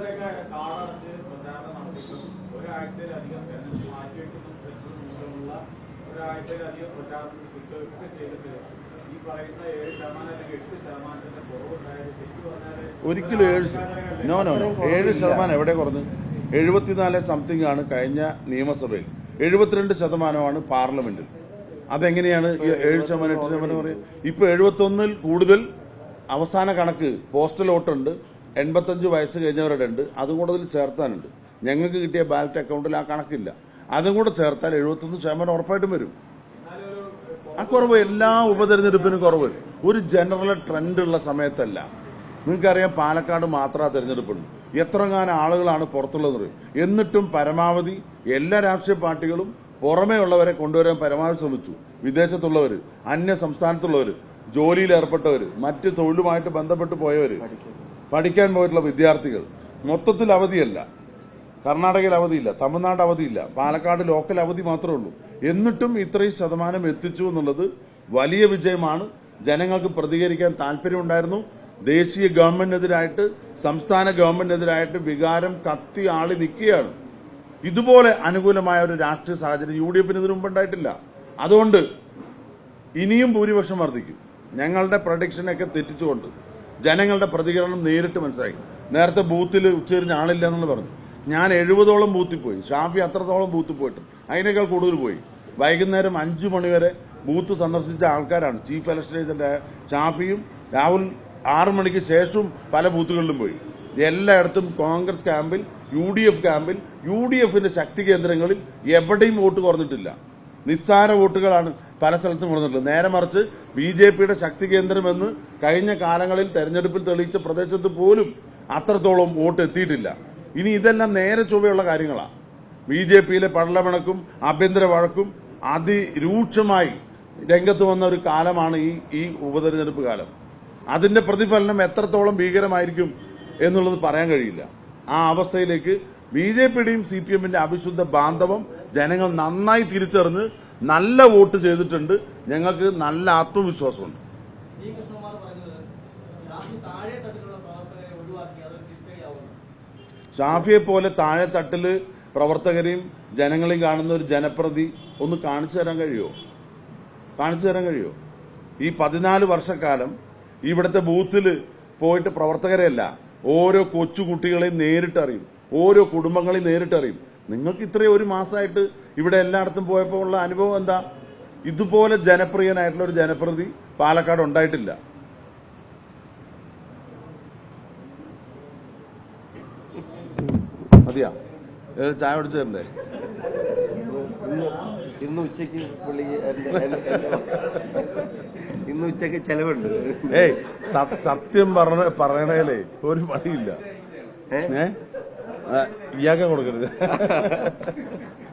ഇവരൊക്കെ കാടടച്ച് പ്രചാരണം നടത്തിയിട്ടും ഒരാഴ്ചയിലധികം തെരഞ്ഞെടുപ്പ് മാറ്റിവെക്കുന്ന മൂലമുള്ള ഒരാഴ്ചയിലധികം പ്രചാരണം കിട്ടുകയൊക്കെ ചെയ്തിട്ട് ഈ പറയുന്ന ഏഴ് ശതമാനം അല്ലെങ്കിൽ എട്ട് ശതമാനത്തിന്റെ കുറവുണ്ടായത് ശരിക്കും പറഞ്ഞാൽ ഒരിക്കലും ഏഴ് നോ നോ ഏഴ് ശതമാനം എവിടെ കുറഞ്ഞു? എഴുപത്തിനാല് സംതിങ് ആണ് കഴിഞ്ഞ നിയമസഭയിൽ. എഴുപത്തിരണ്ട് ശതമാനമാണ് പാർലമെന്റിൽ. അതെങ്ങനെയാണ് ഈ ഏഴ് ശതമാനം എട്ട് ശതമാനം പറയുക? ഇപ്പൊ എഴുപത്തി ഒന്നിൽ കൂടുതൽ അവസാന കണക്ക് പോസ്റ്റൽ വോട്ടുണ്ട്. എൺപത്തഞ്ച് വയസ്സ് കഴിഞ്ഞവരുടെ ഉണ്ട് അതും കൂടെ അതിൽ ചേർത്താനുണ്ട്. ഞങ്ങൾക്ക് കിട്ടിയ ബാലറ്റ് അക്കൗണ്ടിൽ ആ കണക്കില്ല. അതും കൂടെ ചേർത്താൽ എഴുപത്തൊന്ന് ശതമാനം ഉറപ്പായിട്ടും വരും. ആ കുറവ് എല്ലാ ഉപതെരഞ്ഞെടുപ്പിനും കുറവ്. ഒരു ജനറൽ ട്രെൻഡ് ഉള്ള സമയത്തല്ല. നിങ്ങൾക്കറിയാം പാലക്കാട് മാത്രം ആ തെരഞ്ഞെടുപ്പുണ്ട്. എത്രങ്ങാനും ആളുകളാണ് പുറത്തുള്ളത്. എന്നിട്ടും പരമാവധി എല്ലാ രാഷ്ട്രീയ പാർട്ടികളും പുറമേ ഉള്ളവരെ കൊണ്ടുവരാൻ പരമാവധി ശ്രമിച്ചു. വിദേശത്തുള്ളവർ അന്യ സംസ്ഥാനത്തുള്ളവർ ജോലിയിൽ ഏർപ്പെട്ടവർ മറ്റ് തൊഴിലുമായിട്ട് ബന്ധപ്പെട്ട് പോയവർ പഠിക്കാൻ പോയിട്ടുള്ള വിദ്യാർത്ഥികൾ. മൊത്തത്തിൽ അവധിയല്ല. കർണാടകയിൽ അവധിയില്ല. തമിഴ്നാട് അവധിയില്ല. പാലക്കാട് ലോക്കൽ അവധി മാത്രമേ ഉള്ളൂ. എന്നിട്ടും ഇത്രയും ശതമാനം എത്തിച്ചു എന്നുള്ളത് വലിയ വിജയമാണ്. ജനങ്ങൾക്ക് പ്രതികരിക്കാൻ താല്പര്യമുണ്ടായിരുന്നു. ദേശീയ ഗവൺമെന്റിനെതിരായിട്ട് സംസ്ഥാന ഗവൺമെന്റിനെതിരായിട്ട് വികാരം കത്തി ആളി നിൽക്കുകയാണ്. ഇതുപോലെ അനുകൂലമായ ഒരു രാഷ്ട്രീയ സാഹചര്യം യു ഡി എഫിന് ഇതിനു മുമ്പുണ്ടായിട്ടില്ല അതുകൊണ്ട് ഇനിയും ഭൂരിപക്ഷം വർദ്ധിക്കും. ഞങ്ങളുടെ പ്രൊഡിക്ഷനൊക്കെ തെറ്റിച്ചുകൊണ്ട് ജനങ്ങളുടെ പ്രതികരണം നേരിട്ട് മനസ്സിലായി. നേരത്തെ ബൂത്തിൽ ഉച്ചതിരിഞ്ഞ് ആളില്ല എന്നുള്ള പറഞ്ഞു. ഞാൻ എഴുപതോളം ബൂത്തിൽ പോയി. ഷാഫി അത്രത്തോളം ബൂത്തിൽ പോയിട്ടും. അതിനേക്കാൾ കൂടുതൽ പോയി. വൈകുന്നേരം അഞ്ചു മണിവരെ ബൂത്ത് സന്ദർശിച്ച ആൾക്കാരാണ്. ചീഫ് ഇലക്ഷൻ ഏജന്റ് ഷാഫിയും രാഹുൽ ആറു മണിക്ക് ശേഷവും പല ബൂത്തുകളിലും പോയി. എല്ലായിടത്തും കോൺഗ്രസ് ക്യാമ്പിൽ യു ഡി എഫ് ക്യാമ്പിൽ യു ഡി എഫിന്റെ ശക്തി കേന്ദ്രങ്ങളിൽ എവിടെയും വോട്ട് കുറഞ്ഞിട്ടില്ല. നിസ്സാര വോട്ടുകളാണ് പല സ്ഥലത്തും കൊടുത്തിട്ടുള്ളത് നേരെ മറിച്ച് ബി ജെ പിയുടെ ശക്തി കേന്ദ്രമെന്ന് കഴിഞ്ഞ കാലങ്ങളിൽ തെരഞ്ഞെടുപ്പിൽ തെളിയിച്ച പ്രദേശത്ത് പോലും അത്രത്തോളം വോട്ട് എത്തിയിട്ടില്ല. ഇനി ഇതെല്ലാം നേരെ ചൊവ്വയുള്ള കാര്യങ്ങളാണ് ബി ജെ പിയിലെ പള്ളമിണക്കും ആഭ്യന്തര വഴക്കും അതിരൂക്ഷമായി രംഗത്ത് വന്ന ഒരു കാലമാണ് ഈ ഈ ഉപതെരഞ്ഞെടുപ്പ് കാലം. അതിന്റെ പ്രതിഫലനം എത്രത്തോളം ഭീകരമായിരിക്കും എന്നുള്ളത് പറയാൻ കഴിയില്ല. ആ അവസ്ഥയിലേക്ക് ബി ജെ പിയുടെയും സി പി എമ്മിന്റെ അവിശുദ്ധ ബാന്ധവം ജനങ്ങൾ നന്നായി തിരിച്ചറിഞ്ഞ് നല്ല വോട്ട് ചെയ്തിട്ടുണ്ട്. ഞങ്ങൾക്ക് നല്ല ആത്മവിശ്വാസമുണ്ട്. ഷാഫിയെ പോലെ താഴെ തട്ടിൽ പ്രവർത്തകരെയും ജനങ്ങളെയും കാണുന്ന ഒരു ജനപ്രതി ഒന്ന് കാണിച്ചു തരാൻ കഴിയുമോ? കാണിച്ചു തരാൻ കഴിയുമോ? ഈ പതിനാല് വർഷക്കാലം ഇവിടുത്തെ ബൂത്തിൽ പോയിട്ട് പ്രവർത്തകരെയല്ല ഓരോ കൊച്ചു കുട്ടികളെയും നേരിട്ടറിയും ഓരോ കുടുംബങ്ങളെയും നേരിട്ടറിയും. നിങ്ങൾക്ക് ഇത്രയും ഒരു മാസമായിട്ട് ഇവിടെ എല്ലായിടത്തും പോയപ്പോൾ ഉള്ള അനുഭവം എന്താ? ഇതുപോലെ ജനപ്രിയനായിട്ടുള്ള ഒരു ജനപ്രതി പാലക്കാട് ഉണ്ടായിട്ടില്ല. മതിയാ. ചായ കുടിച്ചു തരണ്ടേ? ഇന്ന് ഉച്ചയ്ക്ക് ഇന്ന് ഉച്ചയ്ക്ക് ചെലവുണ്ട്. ഏയ് സത്യം പറഞ്ഞ പറയണേലേ ഒരു പണിയില്ല. ഏ? ഏ ആ, ഇയാൾക്കാ കൊടുക്കരുത്.